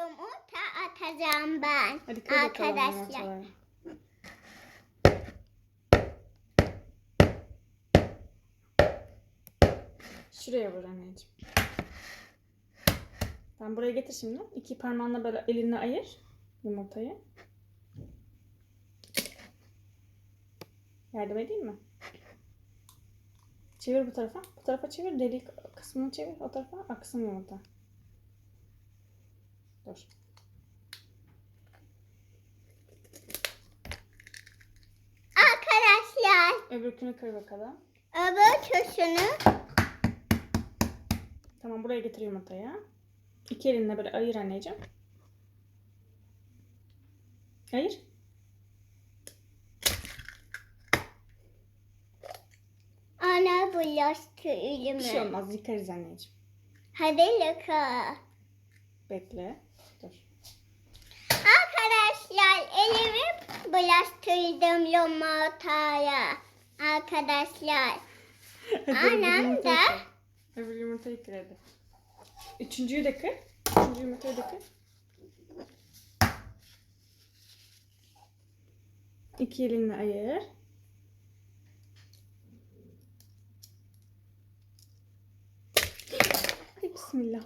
yumurta atacağım ben. Hadi kır bakalım Arkadaşlar. Şuraya vur anneciğim. Tamam buraya getir şimdi. İki parmağınla böyle elinle ayır yumurtayı. Yardım edeyim mi? Çevir bu tarafa. Bu tarafa çevir. Delik kısmını çevir. O tarafa aksın yumurta. Dur. Arkadaşlar Öbürkünü kır bakalım. öbür köşünü Tamam buraya getir yumurtayı. İki elinle böyle ayır anneciğim. Ayır. ana Bir şey olmaz yıkarız anneciğim. Hadi yıka. Bekle. Dur. Arkadaşlar elimi bulaştırdım yumurtaya. Arkadaşlar. Hadi Annem öbür yumurtayı de. kır. Öbür yumurtayı kır hadi. Üçüncüyü de kır. Üçüncü yumurtayı da kır. İki elinle ayır. Bismillah.